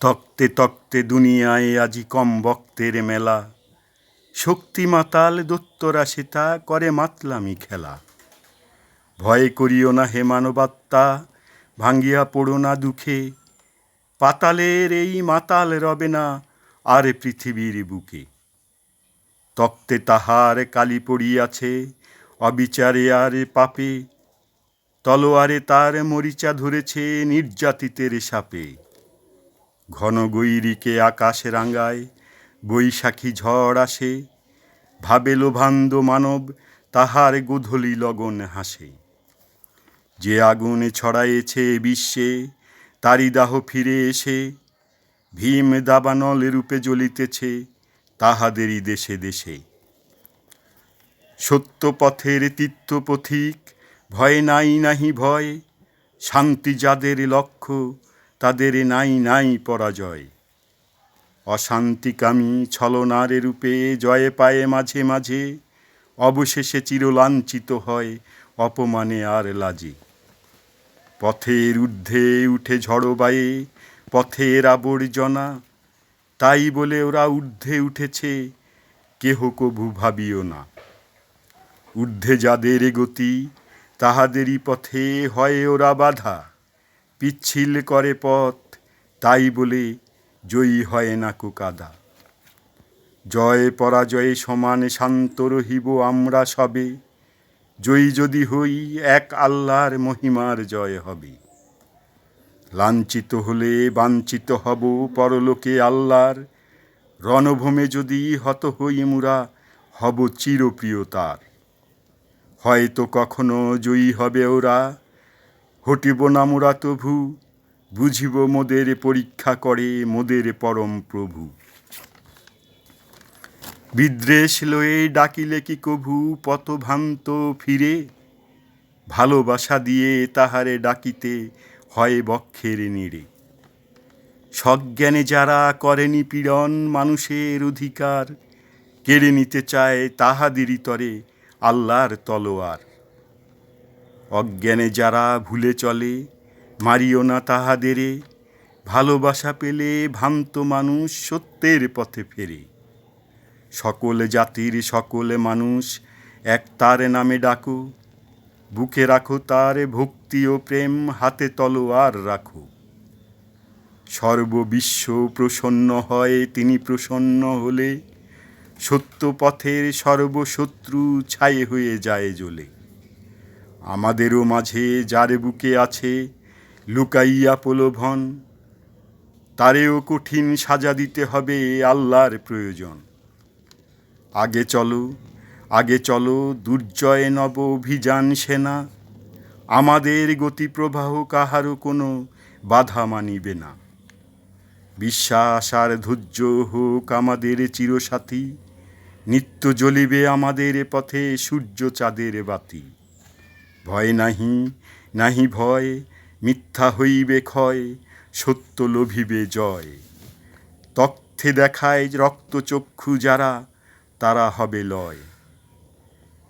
তক্তে তক্তে দুনিয়ায় আজি কম বক্তের মেলা। শক্তি মাতাল দত্তরা সেতা, করে মাতলামি খেলা। ভয় করিও না হে মানবাত্মা, ভাঙ্গিয়া পড়ো না দুঃখে। পাতালের এই মাতাল রবে না আর পৃথিবীর বুকে। তক্তে তাহার কালি পড়িয়াছে, অবিচারে আর পাপে। তলোয়ারে তার মরিচা ধরেছে, নির্যাতিতের সাপে। ঘন গৈরিকে আকাশে রাঙ্গায় বৈশাখী ঝড় আসে, ভাবে লোভান্ধ মানব, তাহার গোধূলি লগন হাসে। যে আগুনে ছড়ায়েছে বিশ্বে তারি দাহ ফিরে এসে, ভীম দাবানল রূপে জ্বলিতেছে তাহাদেরই দেশে দেশে। সত্য পথের তীর্থ পথিক, ভয় নাই নাহি ভয়, শান্তি যাদের লক্ষ্য তাদের নাই নাই পরাজয়। অশান্তিকামী ছলনারে রূপে জয়ে পায়ে মাঝে মাঝে, অবশেষে চিরলাঞ্ছিত হয় অপমানে আর লাজে। পথের ঊর্ধ্বে উঠে ঝড়ো বায়ে, পথের আবর্জনা, তাই বলে ওরা ঊর্ধ্বে উঠেছে, কেহ কভু ভাবিও না। ঊর্ধ্বে যাদের গতি, তাহাদেরই পথে হয় ওরা বাধা। পিচ্ছিল করে পথ, তাই বলে জয়ী হয় না কুকাদা। জয় পরাজয়ে সমানে শান্ত রহিব আমরা সবে, জয়ী যদি হই এক আল্লাহর মহিমার জয় হবে। লাঞ্ছিত হলে বাঞ্ছিত হব পরলোকে আল্লাহর, রণভূমে যদি হত হই মুরা, হব চিরপ্রিয় তার। হয়তো কখনো জয়ী হবে ওরা হটিব না মোরা তভু বুঝিব মোদের পরীক্ষা করে মোদের পরম প্রভু। বিদ্রেষ লয়ে ডাকিলে কি কভু, পথভ্রান্ত ফিরে? ভালোবাসা দিয়ে তাহারে ডাকিতে হয় বক্ষের নিড়ে। সজ্ঞানে যারা করেনি পীড়ন মানুষের অধিকার, কেড়ে নিতে চায় তাহাদেরই তরে আল্লাহর তলোয়ার। অজ্ঞানে যারা ভুলে চলে, মারিও না তাহাদেরে। ভালোবাসা পেলে ভ্রান্ত মানুষ সত্যের পথে ফেরে। সকল জাতির সকল মানুষ এক তার নামে ডাকো। বুকে রাখো তার ভক্তি ও প্রেম, হাতে তলোয়ার রাখো। সর্ববিশ্ব প্রসন্ন হয়, তিনি প্রসন্ন হলে। সত্য পথের সর্বশত্রু ছায়ে হয়ে যায় জ্বলে। আমাদেরও মাঝে যার বুকে আছে, লুকাইয়া প্রলোভন। তারেও কঠিন সাজা দিতে হবে আল্লাহর প্রয়োজন। আগে চলো আগে চলো দুর্জয় নব অভিযান সেনা। আমাদের গতিপ্রবাহ কাহারও কোনো বাধা মানিবে না। বিশ্বাস আর ধৈর্য হোক আমাদের চিরসাথী। নিত্য জ্বলিবে আমাদের পথে সূর্য চাঁদের বাতি। ভয় নাহি নাহি ভয়, মিথ্যা হইবে ক্ষয়, সত্য লোভিবে জয়। তথ্যে দেখায় রক্তচক্ষু যারা, তারা হবে লয়।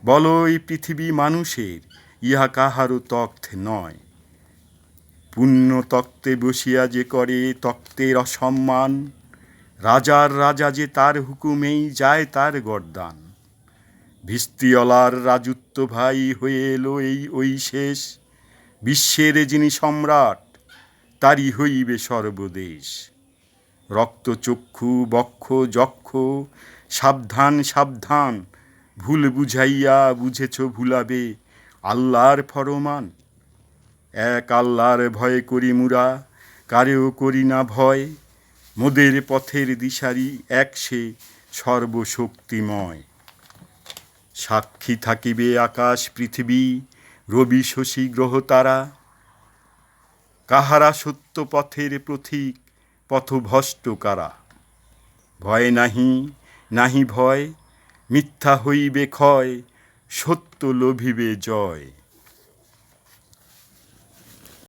বলো এই পৃথিবী মানুষের, ইহা কাহারও তথ্য নয়। পুণ্য তক্তে বসিয়া যে করে তক্তের অসম্মান, রাজার রাজা যে তার হুকুমেই যায় তার গরদান। ভিস্তিওয়ালার রাজত্ব ভাই হয়ে এলো এই ওই শেষ। বিশ্বের যিনি সম্রাট, তারই হইবে সর্বদেশ। রক্তচক্ষু, বক্ষ, যক্ষ, সাবধান সাবধান, ভুল বুঝাইয়া বুঝেছ ভুলাবে আল্লাহর ফরমান। এক আল্লাহর ভয় করি মুরা, কারেও করি না ভয়। মোদের পথের দিশারি এক সে সর্বশক্তিময়। সাক্ষী থাকিবে আকাশ, পৃথিবী, রবি, শশী, গ্রহ, তারা। কাহারা সত্য পথের পথিক পথভষ্ট কারা? ভয় নাহি নাহি ভয়, মিথ্যা হইবে ক্ষয়, সত্য লোভিবে জয়।